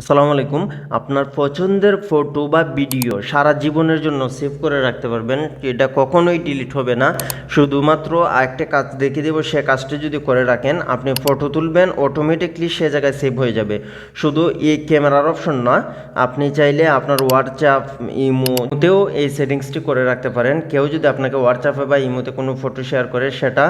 আসসালামু আলাইকুম। আপনার পছন্দের ফটো বা ভিডিও সারা জীবনের জন্য সেভ করে রাখতে পারবেন। এটা কখনোই ডিলিট হবে না। শুধুমাত্র একটা কাজ দেখিয়ে দেবো, সে কাজটি যদি করে রাখেন, আপনি ফটো তুলবেন অটোমেটিকলি সে জায়গায় সেভ হয়ে যাবে। শুধু এই ক্যামেরার অপশন না, আপনি চাইলে আপনার হোয়াটসঅ্যাপ ইমোতেও এই সেটিংসটি করে রাখতে পারেন। কেউ যদি আপনাকে হোয়াটসঅ্যাপে বা ইমোতে কোনো ফটো শেয়ার করে, সেটা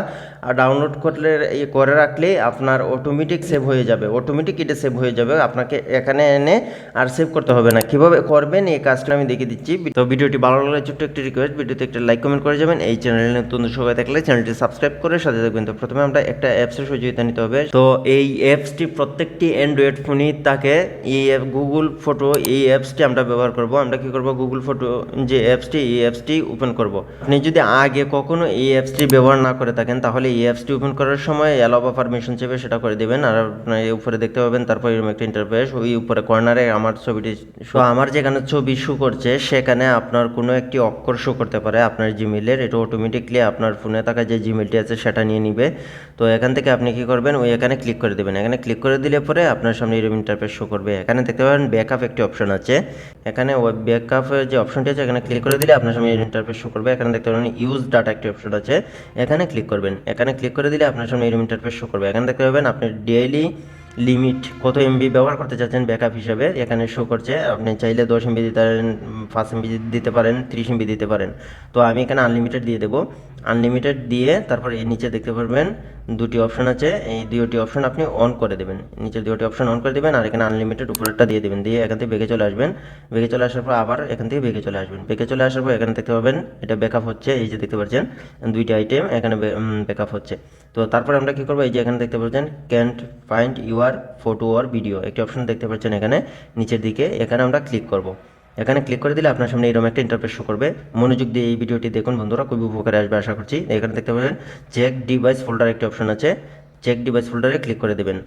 ডাউনলোড করলে করে রাখলে আপনার অটোমেটিক সেভ হয়ে যাবে। অটোমেটিক এটা সেভ হয়ে যাবে। আপনাকে এখানে এনে আর সেভ করতে হবে না। কীভাবে করবেন, এই কাজটা আমি দেখিয়ে দিচ্ছি। তো ভিডিওটি ভালো লাগলে ছোট্ট একটি রিকোয়েস্ট ভিডিওতে একটা লাইক কমেন্ট করে যাবেন। এই চ্যানেলে নতুন সবাই থাকলে চ্যানেলটি সাবস্ক্রাইব করে সাথে থাকবেন। তো প্রথমে আমরা একটা অ্যাপসের সহযোগিতা নিতে হবে। তো এই অ্যাপসটি প্রত্যেকটি অ্যান্ড্রয়েড ফোনই তাকে এই অ্যাপ গুগল ফটো এই অ্যাপসটি আমরা ব্যবহার করব। আমরা কি করব? গুগল ফটো যে অ্যাপসটি এই অ্যাপসটি ওপেন করব। আপনি যদি আগে কখনো এই অ্যাপসটি ব্যবহার না করে থাকেন, তাহলে এই অ্যাপসটি ওপেন করার সময় অ্যালাউ বা পারমিশন চেপে সেটা করে দেবেন। আর আপনার উপরে দেখতে পাবেন, তারপর এরকম একটা ইন্টারফেস ওই উপরে কর্নারে আমার ছবিটি। শো আমার যেখানে ছবি শো করছে, সেখানে আপনার কোনো একটি অক্ষর শো করতে পারে আপনার জিমেলের এটা অটোমেটিকলি আপনার ফোনে থাকা যে জিমেলটি আছে, সেটা নিয়ে নিবে। তো এখান থেকে আপনি কি করবেন, ওই এখানে ক্লিক করে দেবেন। এখানে ক্লিক করে দিলে পরে আপনার সামনে এরকম ইন্টারফেস শো করবে। এখানে দেখতে পাবেন ব্যাকআপ একটি অপশন আছে। এখানে ওই ব্যাকআপের যে অপশনটি আছে, এখানে ক্লিক করে দিলে আপনার সামনে এরকম ইন্টারফেস শো করবে। এখানে দেখতে পাবেন ইউজ ডাটা একটি অপশন আছে। এখানে ক্লিক করবেন। এখানে ক্লিক করে দিলে আপনার সামনে এরকম ইন্টারফেস শো করবে। এখানে দেখতে পাবেন আপনি ডেইলি লিমিট কত এমবি ব্যবহার করতে চাচ্ছেন ব্যাকআপ হিসাবে? এখানে শো করছে, আপনি চাইলে দশ এমবি দিতে পারেন, পাঁচ এমবি দিতে পারেন, ত্রিশ এমবি দিতে পারেন। তো আমি এখানে আনলিমিটেড দিয়ে দেবো। আনলিমিটেড দিয়ে তারপর এই নিচে দেখতে পারবেন দুটি অপশন আছে। এই দুটি অপশন আপনি অন করে দেবেন। নিচের দুটি অপশন অন করে দেবেন আর এখানে আনলিমিটেড উপরেরটা দিয়ে দেবেন। দিয়ে এখান থেকে বেগে চলে আসবেন। বেগে চলে আসার পর আবার এখান থেকে বেগে চলে আসবেন। বেগে চলে আসার পর এখানে দেখতে পাবেন এটা ব্যাকআপ হচ্ছে। এই যে দেখতে পাচ্ছেন, দুইটি আইটেম এখানে ব্যাকআপ হচ্ছে। তো তারপর আমরা কি করব? এই যে এখানে দেখতে পাচ্ছেন can't find your photo or video একটি অপশন দেখতে পাচ্ছেন এখানে, নিচের দিকে। এখানে আমরা ক্লিক করব। এখানে ক্লিক করে দিলে আপনার সামনে এরকম একটা ইন্টারফেস শো করবে। মনোযোগ দিয়ে এই ভিডিওটি দেখুন, বন্ধুরা, খুবই উপকারে আসবে আশা করছি। এখানে দেখতে পাবেন চেক ডিভাইস ফোল্ডার একটি অপশন আছে। চেক ডিভাইস ফোল্ডারে ক্লিক করে দেবেন।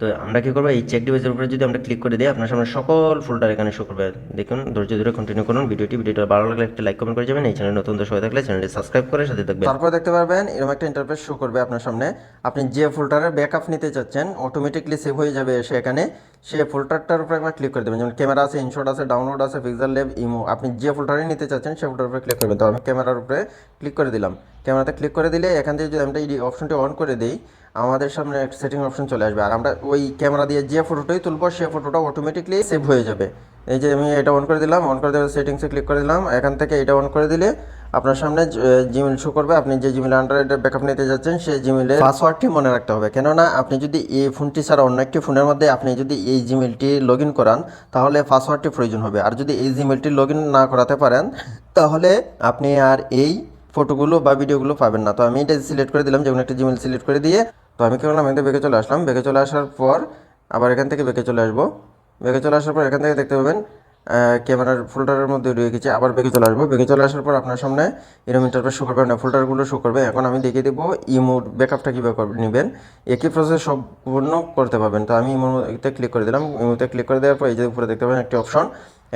তো আমরা কি করব? এই চেক ডিভাইসের উপরে যদি আমরা ক্লিক করে দিই, আপনার সামনে সকল ফোল্ডার এখানে শো করবে। দেখুন, ধৈর্য ধরে কন্টিনিউ করুন ভিডিওটি। ভিডিওটা ভালো লাগলে একটা লাইক কমেন্ট করে যাবেন। এই চ্যানেল নতুন হয়ে থাকলে চ্যানেলটি সাবস্ক্রাইব করে সাথে থাকবেন। তারপর দেখতে পারবেন, এরকম একটা ইন্টারফেস শো করবে আপনার সামনে। আপনি যে ফোল্ডারের ব্যাকআপ নিতে চাচ্ছেন অটোমেটিকলি সেভ হয়ে যাবে সেখানে সে ফোল্ডারটার উপরে একবার ক্লিক করে দেবেন। যেমন ক্যামেরা আছে ইনশট আছে ডাউনলোড আছে পিক্সেল লেভ ইমো আপনি যে ফোল্ডারে নিতে চাচ্ছেন, সে ফোল্ডার উপরে ক্লিক করবেন। তো আমি ক্যামেরার উপরে ক্লিক করে দিলাম। ক্যামেরাতে ক্লিক করে দিলে এখান থেকে যদি আমরা এই অপশনটি অন করে দিই, আমাদের সামনে সেটিং অপশন চলে আসবে। আর আমরা ওই ক্যামেরা দিয়ে যে ফটোটাই তুলবো, সে ফটোটা অটোমেটিকলি সেভ হয়ে যাবে। এই যে আমি এটা অন করে দিলাম অন করে দেওয়ার সেটিংসে ক্লিক করে দিলাম। এখান থেকে এটা অন করে দিলে আপনার সামনে জিমেল শো করবে। আপনি যে জিমেল আন্ডারে ব্যাকআপ নিতে যাচ্ছেন সেই জিমেলের পাসওয়ার্ডটি মনে রাখতে হবে। কেননা আপনি যদি এই ফোনটি ছাড়া অন্য একটি ফোনের মধ্যে আপনি যদি এই জিমেলটি লগ ইন করান, তাহলে পাসওয়ার্ডটি প্রয়োজন হবে। আর যদি এই জিমেলটি লগ ইন না করাতে পারেন, তাহলে আপনি আর এই ফটোগুলো বা ভিডিওগুলো পাবেন না। তো আমি এটা সিলেক্ট করে দিলাম যেমন একটা জিমেল সিলেক্ট করে দিয়ে। তো আমি কি করলাম? এখান বেঁকে চলে আসলাম। বেঁকে চলে আসার পর আবার এখান থেকে বেঁকে চলে আসব। বেঁকে চলে আসার পর এখান থেকে দেখতে পাবেন ক্যামেরার ফোল্ডারের মধ্যে রয়ে গেছে, আবার ব্যাগে চলে আসব। ব্যাগে চলে আসার পর আপনার সামনে এরকম ইন্টারফেস শো করবে না। ফোল্ডারগুলো শো করবে। এখন আমি দেখিয়ে দেবো ইমোর ব্যাকআপটা কীভাবে নেবেন। একই প্রসেস সম্পূর্ণ করতে পারবেন। তো আমি ইমোতে ক্লিক করে দিলাম। ইমোতে ক্লিক করে দেওয়ার পর এই যে উপরে দেখতে পাবেন একটি অপশন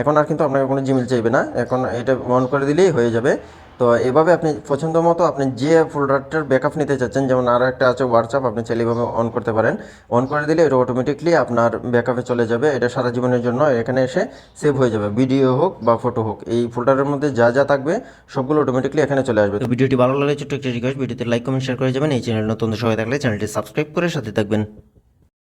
এখন আর কিন্তু আপনাকে কোনো জিমেল চাইবে না। এখন এটা অন করে দিলেই হয়ে যাবে। তো এভাবে আপনি পছন্দ মতো আপনি যে ফোল্ডারটার ব্যাকআপ নিতে চাচ্ছেন, যেমন আরও একটা আছে হোয়াটসঅ্যাপ আপনি চাইলে এভাবে অন করতে পারেন। অন করে দিলে এটা অটোমেটিকলি আপনার ব্যাকআপে চলে যাবে। এটা সারা জীবনের জন্য এখানে এসে সেভ হয়ে যাবে। ভিডিও হোক বা ফটো হোক, এই ফোল্ডারের মধ্যে যা যা থাকবে সবগুলো অটোমেটিকলি এখানে চলে আসবে। ভিডিওটি ভালো লাগলে ছোট্ট একটা রিকোয়েস্ট ভিডিওতে লাইক কমেন্ট শেয়ার করে যাবেন। এই চ্যানেল নতুন হয়ে থাকলে চ্যানেলটি সাবস্ক্রাইব করে সাথে থাকবেন।